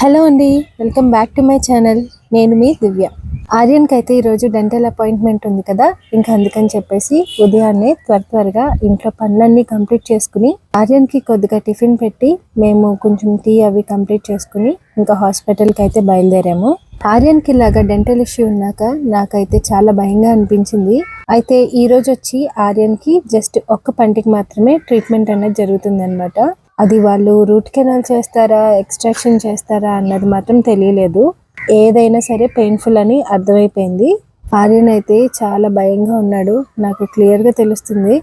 Hello అండి welcome back to my channel. నేను మీ దివ్య. ఆర్యన్కి అయితే ఈరోజు డెంటల్ అపాయింట్మెంట్ ఉంది కదా ఇంకా అందుకని చెప్పేసి ఉదయాన్నే త్వర త్వరగా ఇంట్లో పనులన్నీ కంప్లీట్ చేసుకుని ఆర్యన్కి కొద్దిగా టిఫిన్ పెట్టి మేము కొంచెం టీ అవి కంప్లీట్ చేసుకుని ఇంకా హాస్పిటల్కి అయితే బయలుదేరాము. ఆర్యన్కి ఇలాగా డెంటల్ ఇష్యూ ఉన్నాక నాకైతే చాలా భయంగా అనిపించింది. అయితే ఈరోజు వచ్చి ఆర్యన్కి జస్ట్ ఒక్క పంటికి మాత్రమే ట్రీట్మెంట్ అనేది జరుగుతుంది అది వాళ్ళు రూట్ కెనాల్ చేస్తారా ఎక్స్ట్రాక్షన్ చేస్తారా అన్నది మాత్రం తెలియలేదు. ఏదైనా సరే పెయిన్ఫుల్ అని అర్థమైపోయింది. ఆర్యన్ అయితే చాలా భయంగా ఉన్నాడు. నాకు క్లియర్గా తెలుస్తుంది.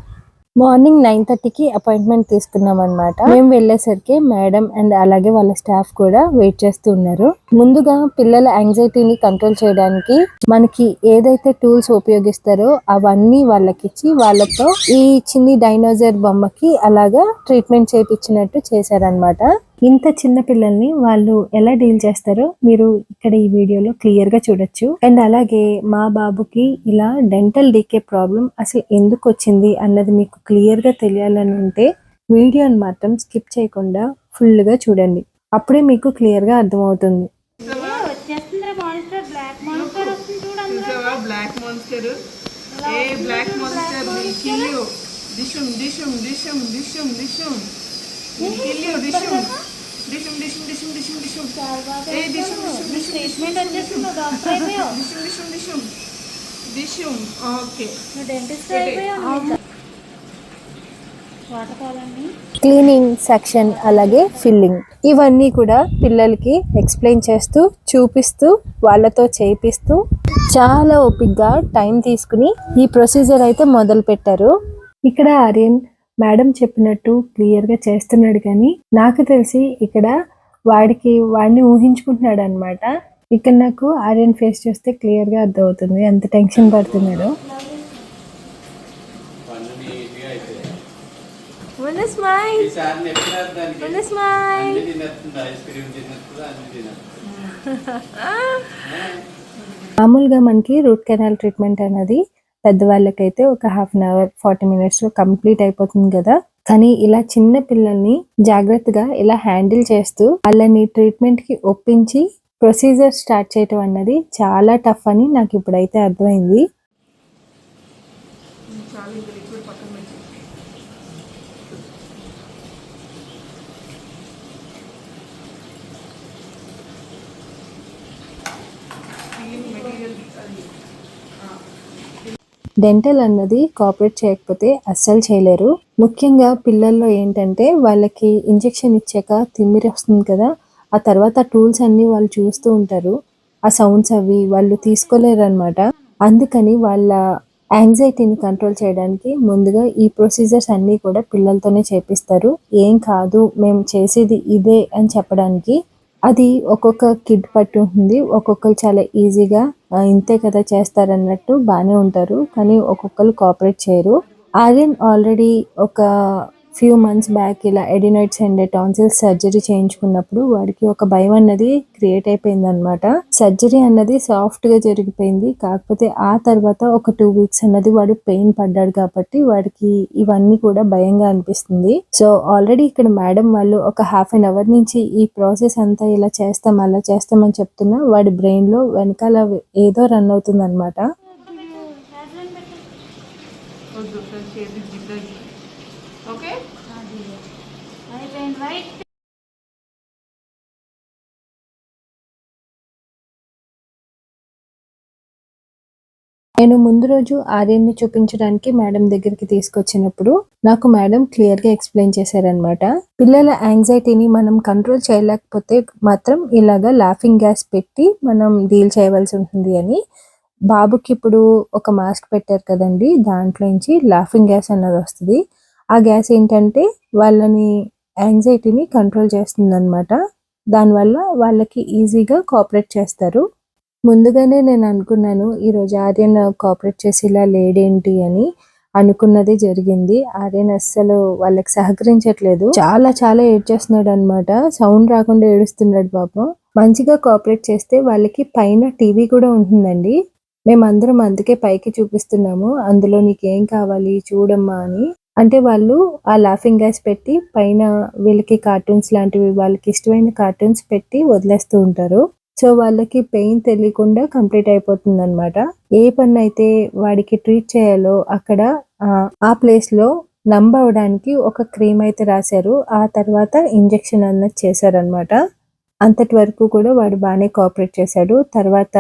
మార్నింగ్ నైన్ థర్టీకి అపాయింట్మెంట్ తీసుకున్నాం అనమాట మేము వెళ్ళేసరికి మేడం అండ్ అలాగే వాళ్ళ స్టాఫ్ కూడా వెయిట్ చేస్తూ ఉన్నారు. ముందుగా పిల్లల యాంగ్జైటీని కంట్రోల్ చేయడానికి మనకి ఏదైతే టూల్స్ ఉపయోగిస్తారో అవన్నీ వాళ్ళకి ఇచ్చి వాళ్ళతో ఈ చిన్ని డైనోజర్ బొమ్మకి అలాగా ట్రీట్మెంట్ చేయించినట్టు చేశారనమాట ఇంత చిన్న పిల్లల్ని వాళ్ళు ఎలా డీల్ చేస్తారో మీరు ఇక్కడ ఈ వీడియోలో క్లియర్గా చూడొచ్చు. అండ్ అలాగే మా బాబుకి ఇలా డెంటల్ డీకే ప్రాబ్లం అసలు ఎందుకు వచ్చింది అన్నది మీకు క్లియర్గా తెలియాలని ఉంటే వీడియోని మాత్రం స్కిప్ చేయకుండా ఫుల్గా చూడండి. అప్పుడే మీకు క్లియర్గా అర్థమవుతుంది బ్లాక్ ఏ డాక్టర్ ఓకే డెంటిస్ట్ కావాలండి క్లీనింగ్ సెక్షన్ అలాగే ఫిల్లింగ్ ఇవన్నీ కూడా పిల్లలకి ఎక్స్ప్లెయిన్ చేస్తూ చూపిస్తూ వాళ్ళతో చేపిస్తూ చాలా ఓపిక్గా టైం తీసుకుని ఈ ప్రొసీజర్ అయితే మొదలు పెట్టారు ఇక్కడ ఆర్యన్ మేడం చెప్పినట్టు క్లియర్గా చేస్తున్నాడు కానీ నాకు తెలిసి ఇక్కడ వాడికి వాడిని ఊహించుకుంటున్నాడు అనమాట ఇక్కడ నాకు ఆర్యన్ ఫేస్ చూస్తే క్లియర్గా అర్థమవుతుంది. ఎంత టెన్షన్ పడుతున్నాడు. మామూలుగా మనకి రూట్ కెనాల్ ట్రీట్మెంట్ అనేది పెద్దవాళ్ళకైతే ఒక హాఫ్ అన్ అవర్ ఫార్టీ మినిట్స్లో కంప్లీట్ అయిపోతుంది కదా. కానీ ఇలా చిన్న పిల్లల్ని జాగ్రత్తగా ఇలా హ్యాండిల్ చేస్తూ వాళ్ళని ట్రీట్మెంట్కి ఒప్పించి ప్రొసీజర్ స్టార్ట్ చేయటం అన్నది చాలా టఫ్ అని నాకు ఇప్పుడైతే అర్థమైంది చాలు ఇంకా లిక్విడ్ పక్కన పెట్టి ఫీలింగ్ మెటీరియల్ అది డెంటల్ అన్నది కోఆపరేట్ చేయకపోతే అస్సలు చేయలేరు. ముఖ్యంగా పిల్లల్లో ఏంటంటే వాళ్ళకి ఇంజెక్షన్ ఇచ్చాక తిమ్మిరి వస్తుంది కదా ఆ తర్వాత టూల్స్ అన్ని వాళ్ళు చూస్తూ ఉంటారు. ఆ సౌండ్స్ అవి వాళ్ళు తీసుకోలేరు అనమాట అందుకని వాళ్ళ యాంగ్జైటీని కంట్రోల్ చేయడానికి ముందుగా ఈ ప్రొసీజర్స్ అన్నీ కూడా పిల్లలతోనే చేపిస్తారు. ఏం కాదు మేము చేసేది ఇదే అని చెప్పడానికి అది ఒక్కొక్క కిడ్ పట్టి ఉంటుంది. ఒక్కొక్కరు చాలా ఈజీగా ఇంతే కదా చేస్తారన్నట్టు బాగానే ఉంటారు. కానీ ఒక్కొక్కరు కోఆపరేట్ చేయరు. ఆర్యన్ ఆల్రెడీ ఒక ఫ్యూ మంత్స్ బ్యాక్ ఇలా ఎడినైట్స్ అండ్ టాన్సిల్స్ సర్జరీ చేయించుకున్నప్పుడు వాడికి ఒక భయం అన్నది క్రియేట్ అయిపోయింది అనమాట సర్జరీ అన్నది సాఫ్ట్గా జరిగిపోయింది. కాకపోతే ఆ తర్వాత ఒక టూ వీక్స్ అన్నది వాడు పెయిన్ పడ్డాడు కాబట్టి వాడికి ఇవన్నీ కూడా భయంగా అనిపిస్తుంది. సో ఆల్రెడీ ఇక్కడ మేడం వాళ్ళు ఒక హాఫ్ అన్ అవర్ నుంచి ఈ ప్రాసెస్ అంతా ఇలా చేస్తాం అలా చేస్తామని చెప్తున్నా వాడి బ్రెయిన్లో వెనకాల ఏదో రన్ అవుతుంది అనమాట వద్దు ఫ్రెండ్స్ ఏది జిడ్డది ఓకే అయిపోయింది రైట్ నేను ముందు రోజు ఆర్యన్ని చూపించడానికి మేడం దగ్గరికి తీసుకొచ్చినప్పుడు నాకు మేడం క్లియర్గా ఎక్స్ప్లెయిన్ చేశారనమాట పిల్లల యాంగ్జైటీని మనం కంట్రోల్ చేయలేకపోతే మాత్రం ఇలాగా లాఫింగ్ గ్యాస్ పెట్టి మనం డీల్ చేయవలసి ఉంటుంది అని. బాబుకి ఇప్పుడు ఒక మాస్క్ పెట్టారు కదండి దాంట్లో నుంచి లాఫింగ్ గ్యాస్ అన్నది వస్తుంది. ఆ గ్యాస్ ఏంటంటే వాళ్ళని యాంగ్జైటీని కంట్రోల్ చేస్తుంది అనమాట దానివల్ల వాళ్ళకి ఈజీగా కోఆపరేట్ చేస్తారు. ముందుగానే నేను అనుకున్నాను ఈ ఆర్యన్ కోఆపరేట్ చేసి ఇలా లేడేంటి అని అనుకున్నది జరిగింది. ఆర్యన్ అస్సలు వాళ్ళకి సహకరించట్లేదు. చాలా చాలా ఏడ్చేస్తున్నాడు అనమాట సౌండ్ రాకుండా ఏడుస్తున్నాడు పాపం. మంచిగా కోఆపరేట్ చేస్తే వాళ్ళకి పైన టీవీ కూడా ఉంటుందండి. మేమందరం అందుకే పైకి చూపిస్తున్నాము. అందులో నీకేం కావాలి చూడమ్మా అని. అంటే వాళ్ళు ఆ లాఫింగ్ గ్యాస్ పెట్టి పైన వీళ్ళకి కార్టూన్స్ లాంటివి వాళ్ళకి ఇష్టమైన కార్టూన్స్ పెట్టి వదిలేస్తూ ఉంటారు. సో వాళ్ళకి పెయిన్ తెలియకుండా కంప్లీట్ అయిపోతుంది అనమాట ఏ పని అయితే వాడికి ట్రీట్ చేయాలో అక్కడ ఆ, ప్లేస్లో నంబ్ అవడానికి ఒక క్రీమ్ అయితే రాశారు. ఆ తర్వాత ఇంజెక్షన్ అన్నది చేశారనమాట అంతటి వరకు కూడా వాడు బాగానే కోఆపరేట్ చేశాడు. తర్వాత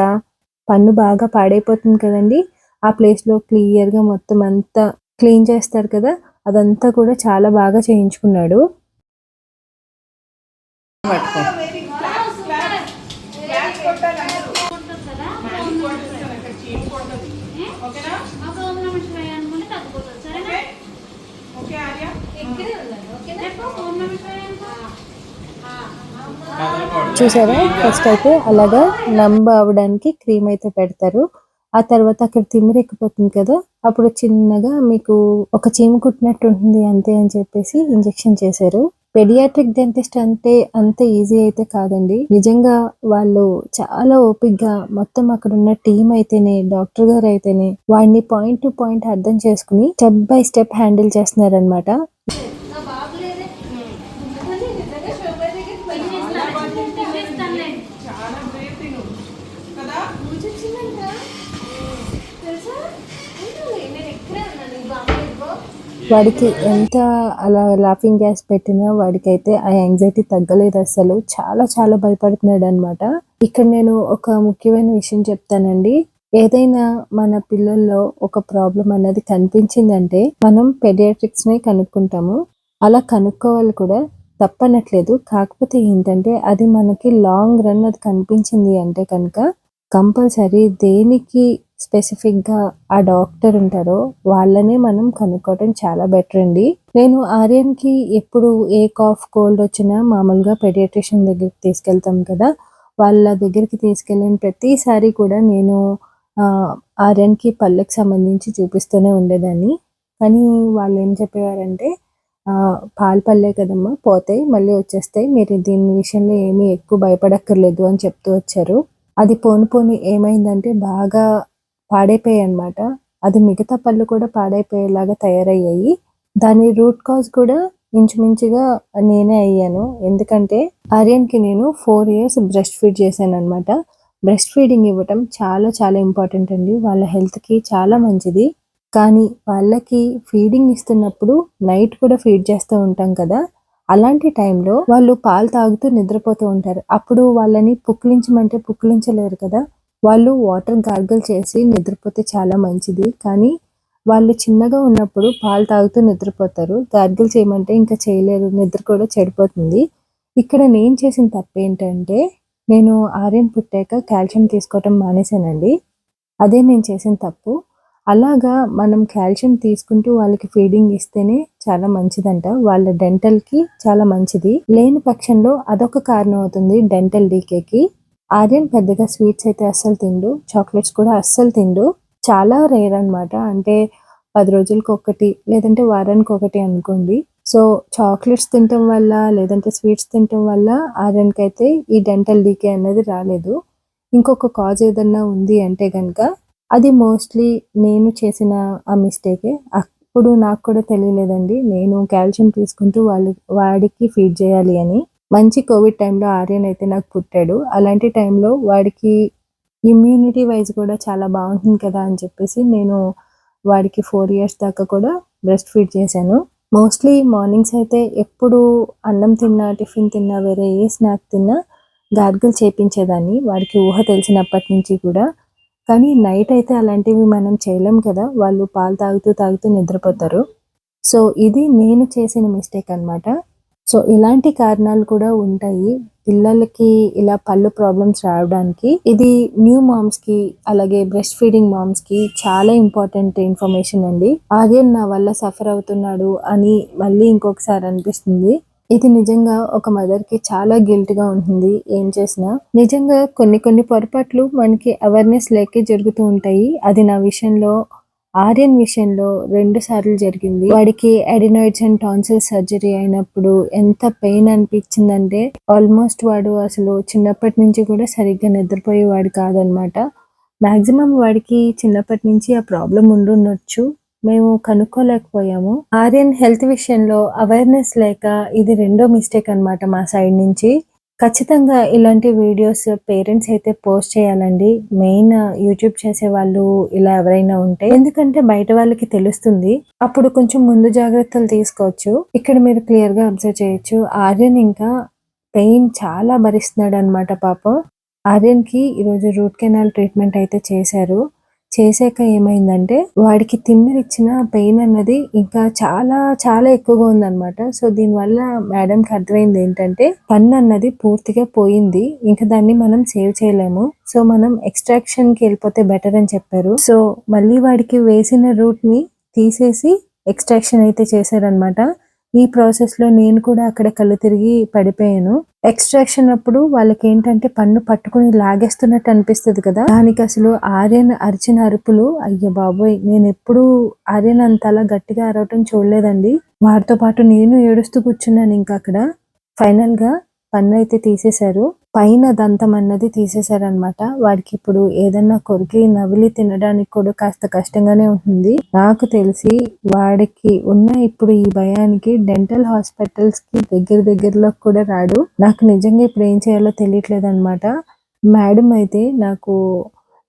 పన్ను బాగా పాడైపోతుంది కదండి. ఆ ప్లేస్లో క్లియర్గా మొత్తం అంతా క్లీన్ చేస్తారు కదా అదంతా కూడా చాలా బాగా చేయించుకున్నాడు. చూసారా? ఫస్ట్ అయితే అలాగా నంబ అవడానికి క్రీమ్ అయితే పెడతారు. ఆ తర్వాత అక్కడ తిమ్మిరెక్కిపోతుంది కదా అప్పుడు చిన్నగా మీకు ఒక చీమ కుట్టినట్టు ఉంటుంది అంతే అని చెప్పేసి ఇంజెక్షన్ చేశారు. పెడియాట్రిక్ డెంటిస్ట్ అంటే అంత ఈజీ అయితే కాదండి. నిజంగా వాళ్ళు చాలా ఓపిక్గా మొత్తం అక్కడ ఉన్న టీం అయితేనే డాక్టర్ గారు అయితేనే వాడిని పాయింట్ టు పాయింట్ అర్థం చేసుకుని స్టెప్ బై స్టెప్ హ్యాండిల్ చేస్తున్నారనమాట తినేస్తానులేండి. చాలా బ్రేవ్ తిను కదా వాడికి ఎంత అలా లాఫింగ్ గ్యాస్ పెట్టినా వాడికైతే ఆ యాంగ్జైటీ తగ్గలేదు అసలు. చాలా చాలా భయపడుతున్నాడు అనమాట ఇక్కడ నేను ఒక ముఖ్యమైన విషయం చెప్తానండి. ఏదైనా మన పిల్లల్లో ఒక ప్రాబ్లం అనేది కనిపించిందంటే మనం పెడియాట్రిక్స్ని కనుక్కుంటాము. అలా కనుక్కోవాలి కూడా తప్పనట్లేదు. కాకపోతే ఏంటంటే అది మనకి లాంగ్ రన్ అది కనిపించింది అంటే కనుక కంపల్సరీ దేనికి స్పెసిఫిక్గా ఆ డాక్టర్ ఉంటారో వాళ్ళనే మనం కనుక్కోవడం చాలా బెటర్ అండి. నేను ఆర్యన్కి ఎప్పుడు ఏ కాఫ్ కోల్డ్ వచ్చినా మామూలుగా పెడియాట్రిషియన్ దగ్గరికి తీసుకెళ్తాం కదా వాళ్ళ దగ్గరికి తీసుకెళ్ళిన ప్రతిసారి కూడా నేను ఆర్యన్కి పళ్ళకి సంబంధించి చూపిస్తూనే ఉండేదాన్ని. కానీ వాళ్ళు ఏం చెప్పేవారంటే పాలు పల్లే కదమ్మా పోతాయి మళ్ళీ వచ్చేస్తాయి మీరు దీని విషయంలో ఏమీ ఎక్కువ భయపడక్కర్లేదు అని చెప్తూ వచ్చారు. అది పోను పోని ఏమైందంటే బాగా పాడైపోయాయి అనమాట అది మిగతా పళ్ళు కూడా పాడైపోయేలాగా తయారయ్యాయి. దాని రూట్ కాజ్ కూడా ఇంచుమించుగా నేనే అయ్యాను. ఎందుకంటే ఆర్యన్కి నేను ఫోర్ ఇయర్స్ బ్రెస్ట్ ఫీడ్ చేశాను అనమాట బ్రెస్ట్ ఫీడింగ్ ఇవ్వటం చాలా చాలా ఇంపార్టెంట్ అండి. వాళ్ళ హెల్త్కి చాలా మంచిది. కానీ వాళ్ళకి ఫీడింగ్ ఇస్తున్నప్పుడు నైట్ కూడా ఫీడ్ చేస్తూ ఉంటాం కదా. అలాంటి టైంలో వాళ్ళు పాలు తాగుతూ నిద్రపోతూ ఉంటారు. అప్పుడు వాళ్ళని పుక్కిలించమంటే పుక్కిలించలేరు కదా. వాళ్ళు వాటర్ గార్గల్ చేసి నిద్రపోతే చాలా మంచిది. కానీ వాళ్ళు చిన్నగా ఉన్నప్పుడు పాలు తాగుతూ నిద్రపోతారు. గార్గిల్ చేయమంటే ఇంకా చేయలేరు. నిద్ర కూడా చెడిపోతుంది. ఇక్కడ నేను చేసిన తప్పు ఏంటంటే నేను ఆర్యన్ పుట్టాక కాల్షియం తీసుకోవటం మానేశానండి. అదే నేను చేసిన తప్పు. అలాగా మనం కాల్షియం తీసుకుంటూ వాళ్ళకి ఫీడింగ్ ఇస్తేనే చాలా మంచిదంట. వాళ్ళ డెంటల్కి చాలా మంచిది. లేని పక్షంలో అదొక కారణం అవుతుంది డెంటల్ డీకేకి ఆర్యన్ పెద్దగా స్వీట్స్ అయితే అస్సలు తిండు చాక్లెట్స్ కూడా అస్సలు తిండు. చాలా రేర్ అన్నమాట. అంటే పది రోజులకు ఒకటి లేదంటే వారానికి ఒకటి అనుకోండి. సో చాక్లెట్స్ తినటం వల్ల లేదంటే స్వీట్స్ తినటం వల్ల ఆర్యన్కి అయితే ఈ డెంటల్ డీకే అనేది రాలేదు. ఇంకొక కాజ్ ఏదన్నా ఉంది అంటే కనుక అది మోస్ట్లీ నేను చేసిన ఆ మిస్టేకే. అప్పుడు నాకు కూడా తెలియలేదండి. నేను కాల్షియం తీసుకుంటూ వాళ్ళ వాడికి ఫీడ్ చేయాలి అని. మంచి కోవిడ్ టైంలో ఆర్యన్ అయితే నాకు పుట్టాడు. అలాంటి టైంలో వాడికి ఇమ్యూనిటీ వైజ్ కూడా చాలా బాగుంటుంది కదా అని చెప్పేసి నేను వాడికి ఫోర్ ఇయర్స్ దాకా కూడా బ్రెస్ట్ ఫీడ్ చేశాను. మోస్ట్లీ మార్నింగ్స్ అయితే ఎప్పుడు అన్నం తిన్నా టిఫిన్ తిన్నా వేరే ఏ స్నాక్ తిన్నా గార్గిల్ చేపించేదాన్ని. వాడికి ఊహ తెలిసినప్పటి నుంచి కూడా. కానీ నైట్ అయితే అలాంటివి మనం చేయలేం కదా. వాళ్ళు పాలు తాగుతూ తాగుతూ నిద్రపోతారు. సో ఇది నేను చేసిన మిస్టేక్ అన్నమాట. సో ఇలాంటి కారణాలు కూడా ఉంటాయి. పిల్లలకి ఇలా పళ్ళు ప్రాబ్లమ్స్ రావడానికి ఇది న్యూ మామ్స్కి అలాగే బ్రెస్ట్ ఫీడింగ్ మామ్స్కి చాలా ఇంపార్టెంట్ ఇన్ఫర్మేషన్ అండి. ఆగే నా వల్ల సఫర్ అవుతున్నాడు అని మళ్ళీ ఇంకొకసారి అనిపిస్తుంది. ఇది నిజంగా ఒక మదర్కి చాలా గిల్ట్గా ఉంటుంది. ఏం చేసినా నిజంగా కొన్ని కొన్ని పొరపాట్లు మనకి అవేర్నెస్ లేకే జరుగుతూ ఉంటాయి. అది నా విషయంలో ఆర్యన్ విషయంలో రెండు సార్లు జరిగింది. వాడికి అడినాయిడ్స్ అండ్ టాన్సిల్ సర్జరీ అయినప్పుడు ఎంత పెయిన్ అనిపించిందంటే ఆల్మోస్ట్ వాడు అసలు చిన్నప్పటి నుంచి కూడా సరిగ్గా నిద్రపోయేవాడు కాదనమాట. మాక్సిమం వాడికి చిన్నప్పటి నుంచి ఆ ప్రాబ్లం ఉండుండొచ్చు. మేము కనుక్కోలేకపోయాము. ఆర్యన్ హెల్త్ విషయంలో అవేర్నెస్ లేక ఇది రెండో మిస్టేక్ అన్నమాట మా సైడ్ నుంచి. ఖచ్చితంగా ఇలాంటి వీడియోస్ పేరెంట్స్ అయితే పోస్ట్ చేయాలండి. మెయిన్ యూట్యూబ్ చేసే వాళ్ళు ఇలా ఎవరైనా ఉంటే ఎందుకంటే బయట వాళ్ళకి తెలుస్తుంది. అప్పుడు కొంచెం ముందు జాగ్రత్తలు తీసుకోవచ్చు. ఇక్కడ మీరు క్లియర్గా అబ్జర్వ్ చేయొచ్చు. ఆర్యన్ ఇంకా పెయిన్ చాలా భరిస్తున్నాడు అనమాట పాపం. ఆర్యన్కి ఈరోజు రూట్ కెనాల్ ట్రీట్మెంట్ అయితే చేశారు. చేశాక ఏమైందంటే వాడికి తిమ్మిరిచ్చిన పెయిన్ అన్నది ఇంకా చాలా చాలా ఎక్కువగా ఉందన్నమాట. సో దీనివల్ల మేడంకి అర్థమైంది ఏంటంటే పన్ను అన్నది పూర్తిగా పోయింది. ఇంకా దాన్ని మనం సేవ్ చేయలేము. సో మనం ఎక్స్ట్రాక్షన్కి వెళ్ళిపోతే బెటర్ అని చెప్పారు. సో మళ్ళీ వాడికి వేసిన రూట్ని తీసేసి ఎక్స్ట్రాక్షన్ అయితే చేశారనమాట ఈ ప్రాసెస్లో నేను కూడా అక్కడ కళ్ళు తిరిగి పడిపోయాను. ఎక్స్ట్రాక్షన్ అప్పుడు వాళ్ళకి ఏంటంటే పన్ను పట్టుకుని లాగేస్తున్నట్టు అనిపిస్తుంది కదా. దానికి అసలు ఆర్యన్ అరిచిన అరుపులు అయ్య బాబోయ్ నేను ఎప్పుడు ఆర్యన్ అంతలా గట్టిగా అరవటం చూడలేదండి. వారితో పాటు నేను ఏడుస్తూ కూర్చున్నాను ఇంకా అక్కడ. ఫైనల్గా పన్ను అయితే తీసేశారు. పైన దంతం అన్నది తీసేశారనమాట వాడికి ఇప్పుడు ఏదన్నా కొరికి నవిలి తినడానికి కూడా కాస్త కష్టంగానే ఉంటుంది. నాకు తెలిసి వాడికి ఉన్న ఇప్పుడు ఈ భయానికి డెంటల్ హాస్పిటల్స్కి దగ్గర దగ్గరలో కూడా రాడు. నాకు నిజంగా ఇప్పుడు ఏం చేయాలో తెలియట్లేదు అనమాట మేడం అయితే నాకు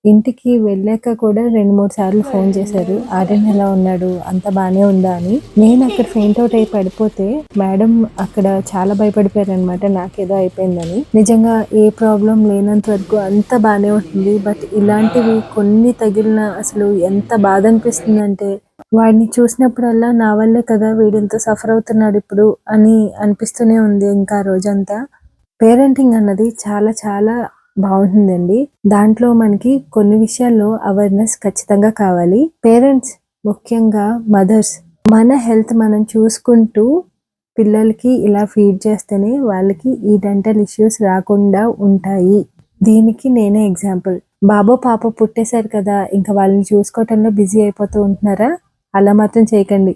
ఇంటికి వెళ్ళాక కూడా రెండు మూడు సార్లు ఫోన్ చేశారు. ఆర్యన్ ఎలా ఉన్నాడు? అంత బానే ఉందా? అని. నేను అక్కడ ఫెయింట్ అవుట్ అయి పడిపోతే మేడం అక్కడ చాలా భయపడిపోయారు అనమాట నాకేదో అయిపోయిందని. నిజంగా ఏ ప్రాబ్లం లేనంత వరకు అంత బానే ఉంటుంది. బట్ ఇలాంటివి కొన్ని తగిలిన అసలు ఎంత బాధ అనిపిస్తుందంటే వాడిని చూసినప్పుడల్లా నా వల్లే కదా వీడింత సఫర్ అవుతున్నాడు ఇప్పుడు అని అనిపిస్తూనే ఉంది ఇంకా ఆ రోజంతా. పేరెంటింగ్ అన్నది చాలా చాలా బాగుంటుందండి. దాంట్లో మనకి కొన్ని విషయాల్లో అవేర్నెస్ ఖచ్చితంగా కావాలి. పేరెంట్స్ ముఖ్యంగా మదర్స్ మన హెల్త్ మనం చూసుకుంటూ పిల్లలకి ఇలా ఫీడ్ చేస్తేనే వాళ్ళకి ఈ డెంటల్ ఇష్యూస్ రాకుండా ఉంటాయి. దీనికి నేనే ఎగ్జాంపుల్ బాబో పాప పుట్టేశారు కదా ఇంకా వాళ్ళని చూసుకోవటంలో బిజీ అయిపోతూ ఉంటున్నారా? అలా మాత్రం చేయకండి.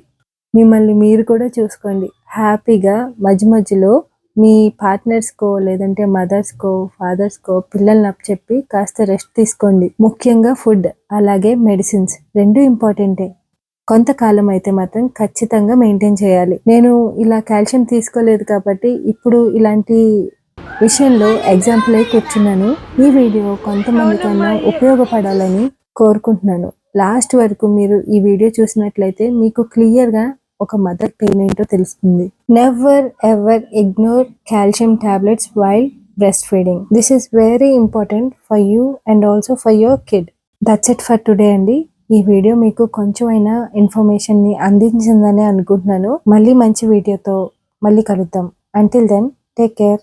మిమ్మల్ని మీరు కూడా చూసుకోండి. హ్యాపీగా మధ్య మధ్యలో మీ పార్ట్నర్స్కో లేదంటే మదర్స్కో ఫాదర్స్కో పిల్లల్ని చెప్పి కాస్త రెస్ట్ తీసుకోండి. ముఖ్యంగా ఫుడ్ అలాగే మెడిసిన్స్. రెండు ఇంపార్టెంటే. కొంతకాలం అయితే మాత్రం ఖచ్చితంగా మెయింటైన్ చేయాలి. నేను ఇలా కాల్షియం తీసుకోలేదు కాబట్టి ఇప్పుడు ఇలాంటి విషయంలో ఎగ్జాంపుల్ అయి కూర్చున్నాను. ఈ వీడియో కొంతమందికైనా ఉపయోగపడాలని కోరుకుంటున్నాను. లాస్ట్ వరకు మీరు ఈ వీడియో చూసినట్లయితే మీకు క్లియర్గా ఒక మదర్ పెయిన్ ఏంటో తెలుస్తుంది. Never ever ignore calcium tablets while breast feeding this is very important for you and also for your kid that's it for today అండి. ఈ వీడియో మీకు కొంచెమైనా ఇన్ఫర్మేషన్ని అందించిందని అనుకుంటున్నాను. మళ్ళీ మంచి వీడియోతో మళ్ళీ కలుద్దాం. Until then take care